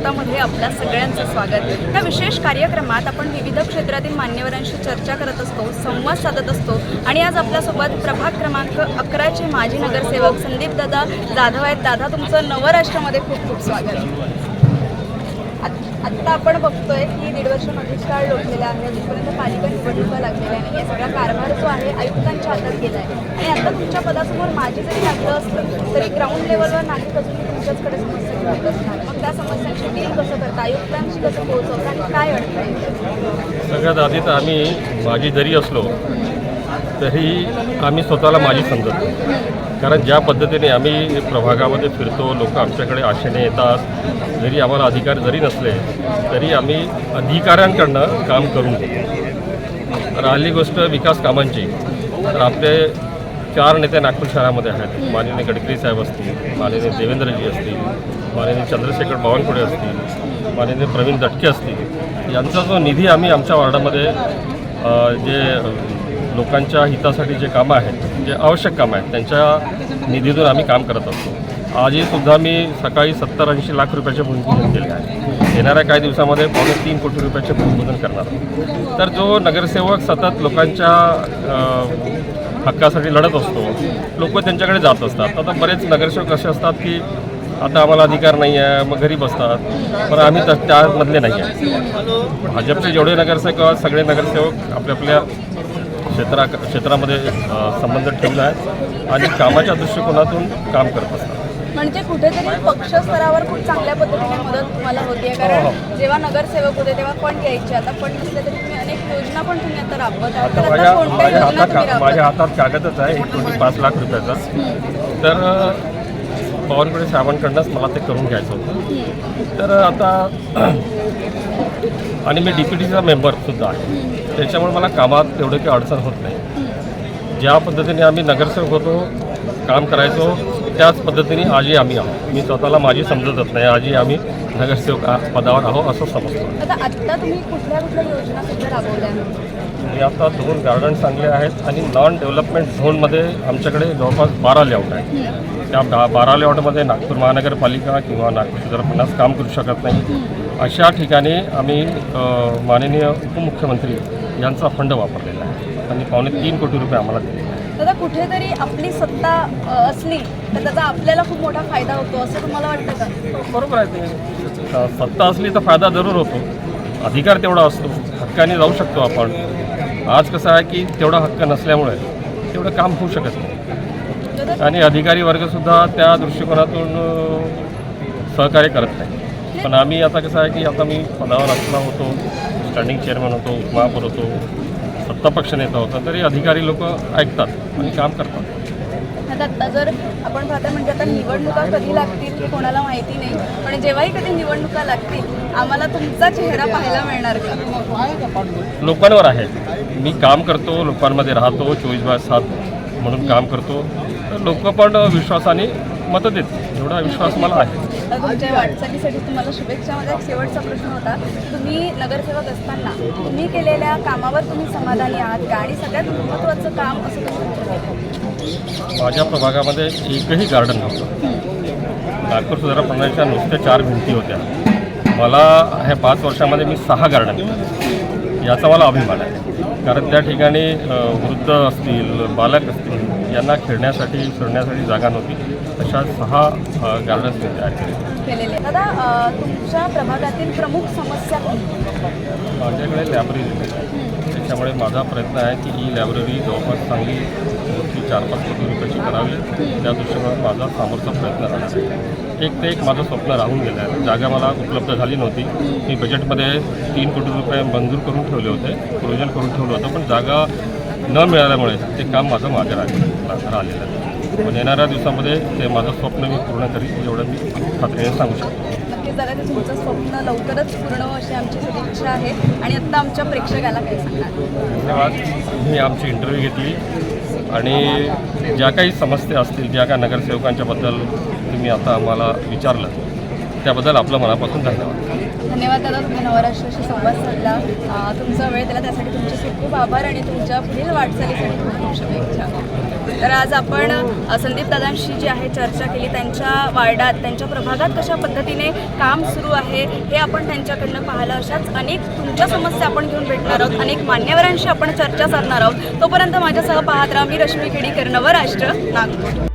भारतामध्ये आपल्या सगळ्यांचं स्वागत. या विशेष कार्यक्रमात आपण विविध क्षेत्रातील मान्यवरांशी चर्चा करत असतो संवाद साधत असतो आणि आज आपल्यासोबत प्रभाग क्रमांक अकराचे माजी नगरसेवक संदीप दादा जाधव आहेत. दादा तुमचं नवराष्ट्रामध्ये खूप खूप स्वागत. आत- आत्ता आपण बघतोय की दीड वर्ष मध्येच लोटलेला आहे. अजूनपर्यंत पालिका निवडणुका लागलेल्या नाही आहे सगळा कारभार जो आहे आयुक्तांच्या हातात गेला आहे आणि आता तुमच्या पदासमोर माझी जरी लागलं असलं तरी ग्राउंड लेवलवर नागरिक अजूनही तुमच्याचकडे समस्या? मग त्या डील कसं करता? आयुक्तांशी कसं पोहोचवता आणि काय अडथळे सगळ्यात आधी तर आम्ही माझी जरी असलो तरी आम्ही स्वतःला माझी समजतो कारण ज्या पद्धतीने आम्ही प्रभागामध्ये फिरतो लोक आमच्याकडे आशेने येतात. जरी आम्हाला अधिकार जरी नसले तरी आम्ही अधिकाऱ्यांकडनं काम करून घेतो राहिली गोष्ट विकास कामांची. तर आपले चार नेते नागपूर शहरामध्ये आहेत. माननीय गडकरी साहेब असतील माननीय देवेंद्रजी असतील माननीय चंद्रशेखर बावनकुळे असतील माननीय प्रवीण दटके असतील यांचा जो निधी आम्ही आमच्या वार्डामध्ये जे लोकांच्या हितासाठी जे कामं आहेत जे आवश्यक कामं आहेत त्यांच्या निधीतून आम्ही काम करत असतो. आजही सुद्धा मी सकाळी सत्तर ऐंशी लाख रुपयाचे भूमिपूजन केले आहे. येणाऱ्या काही दिवसामध्ये पावणे तीन कोटी रुपयाचे भूमिपूजन करणार तर जो नगरसेवक सतत लोकांच्या हक्कासाठी लढत असतो लोक त्यांच्याकडे जात असतात. आता बरेच नगरसेवक असे असतात की आता आम्हाला अधिकार नाही आहे मग घरी बसतात पण आम्ही त- त्यामधले नाही आहे. भाजपचे जेवढे नगरसेवक सगळे नगरसेवक आपल्या आपल्या क्षेत्रा क्षेत्रामध्ये संबंध ठेवला आहे आणि कामाच्या दृष्टिकोनातून काम करत असतात. म्हणजे कुठेतरी पक्ष स्तरावर खूप चांगल्या पद्धतीने मदत तुम्हाला होतीये. कारण हो, जेव्हा नगरसेवक होते तेव्हा फंड घ्यायचे. आता फंड नसले तरी तुम्ही अनेक योजना पण तुम्ही आता राबवत आहात. तर आता आता माझ्या कोणत्या माझ्या योजना हातात तुम्ही का- माझ्या राबवत हातात कागदच आहे एक कोटी पाच लाख रुपयाचा. तर अ, बावनकुळे साहेबांकडनंच मला ते करून घ्यायचं होतं. तर आता आणि मी डी पी टीचा मेंबरसुद्धा आहे. त्याच्यामुळे मला कामात तेवढे काही अडचण होत नाही. ज्या पद्धतीने आम्ही नगरसेवक होतो काम करायचो त्याच पद्धतीने आजही आम्ही आहोत. मी स्वतःला माझी समजतच नाही आजही आम्ही नगरसेवक पदावर आहो असं समजतो. आता आत्ता तुम्ही कुठल्या कुठल्या योजना सध्या राबवल्या? मी आता दोन गार्डन चांगले आहेत आणि नॉन डेव्हलपमेंट झोनमध्ये आमच्याकडे जवळपास बारा लेआउट आहेत. त्या बा बारा लेआउटमध्ये नागपूर महानगरपालिका किंवा नागपूर शहरपन्नास काम करू शकत नाही अशा ठिकाणी आम्ही माननीय उपमुख्यमंत्री यांचा फंड वापरलेला आहे. आणि पावणे तीन कोटी रुपये आम्हाला आहेत दादा कुठेतरी आपली सत्ता असली तर त्याचा आपल्याला खूप मोठा फायदा होतो असं तुम्हाला वाटतं का? बरोबर आहे ते. सत्ता असली तर फायदा जरूर होतो. अधिकार तेवढा असतो. हक्काने जाऊ शकतो आपण. आज कसं आहे की तेवढा हक्क नसल्यामुळे तेवढं काम होऊ शकत नाही. आणि अधिकारी वर्गसुद्धा त्या दृष्टिकोनातून सहकार्य करत नाही. पण आम्ही आता कसं आहे की आता मी पदावर असला होतो स्टँडिंग चेअरमन होतो उपमहापौर होतो. सत्तापक्ष नेता होता तरी अधिकारी लोक ऐकतात आणि काम करतात. आता जर आपण पाहता म्हणजे आता निवडणुका कधी लागतील कोणाला माहिती नाही पण जेव्हाही कधी निवडणुका लागतील आम्हाला तुमचा चेहरा पाहायला मिळणार का? लोकांवर आहे. मी काम करतो लोकांमध्ये राहतो चोवीस बाय सात म्हणून काम करतो. तर लोक पण विश्वासाने मतं देतात एवढा विश्वास मला आहे. तुमच्या वाटचालीसाठी तुम्हाला शुभेच्छा. माझा एक शेवटचा प्रश्न होता. तुम्ही नगरसेवक असताना तुम्ही केलेल्या कामावर तुम्ही समाधानी आहात का? आणि सगळ्यात महत्त्वाचं काम असं तुम्ही? माझ्या प्रभागामध्ये एकही गार्डन नव्हतं. नागपूर सुधारा प्रणालीच्या नुसत्या चार भिंती होत्या. मला ह्या पाच वर्षामध्ये मी सहा गार्डन याचा मला अभिमान आहे. कारण त्या ठिकाणी वृद्ध असतील बालक असतील यांना खेळण्यासाठी फिरण्यासाठी जागा नव्हती. अशा सहा गार्डन्स मी तयार केले दादा तुमच्या प्रभागातील प्रमुख समस्या? माझ्याकडे लायब्ररी त्याच्यामुळे माझा प्रयत्न आहे की ही लायब्ररी जवळपास चांगली मोठी चार पाच कोटी रुपयाची करावी. त्या दृष्टीने माझा समोरचा प्रयत्न राहणार आहे. एक ते एक माझं स्वप्न राहून गेलं आहे जागा मला उपलब्ध झाली नव्हती. मी बजेटमध्ये तीन कोटी रुपये मंजूर करून ठेवले होते प्रोविजन करून ठेवलं होतं पण जागा न मिळाल्यामुळे ते काम माझं मागे राहिलं राहिलेलं आहे. पण येणाऱ्या दिवसामध्ये ते माझं स्वप्न मी पूर्ण करीन एवढं मी खात्रीने सांगू शकतो. तुमचं स्वप्न लवकरच पूर्ण अशी आमची सदिच्छा आहे. आणि आत्ता आमच्या प्रेक्षकाला काय सांगणार? धन्यवाद. मी आमची इंटरव्ह्यू घेतली. आणि ज्या काही समस्या असतील ज्या काही नगरसेवकांच्याबद्दल तुम्ही आता आम्हाला विचारलं त्याबद्दल आपलं मनापासून धन्यवाद. धन्यवाद दादा तुम्ही नवराष्ट्राशी संवाद साधला. तुमचा वेळ दिला त्यासाठी तुमचे खूप खूप आभार आणि तुमच्या पुढील वाटचालीसाठी खूप खूप शुभेच्छा. तर आज आपण संदीप दादांशी जी आहे चर्चा केली त्यांच्या वार्डात त्यांच्या प्रभागात कशा पद्धतीने काम सुरू आहे हे आपण त्यांच्याकडनं पाहिलं. अशाच अनेक तुमच्या समस्या आपण घेऊन भेटणार आहोत अनेक मान्यवरांशी आपण चर्चा साधणार आहोत. तोपर्यंत माझ्यासह पाहत राहा मी रश्मी केडीकर नवराष्ट्र नागपूर.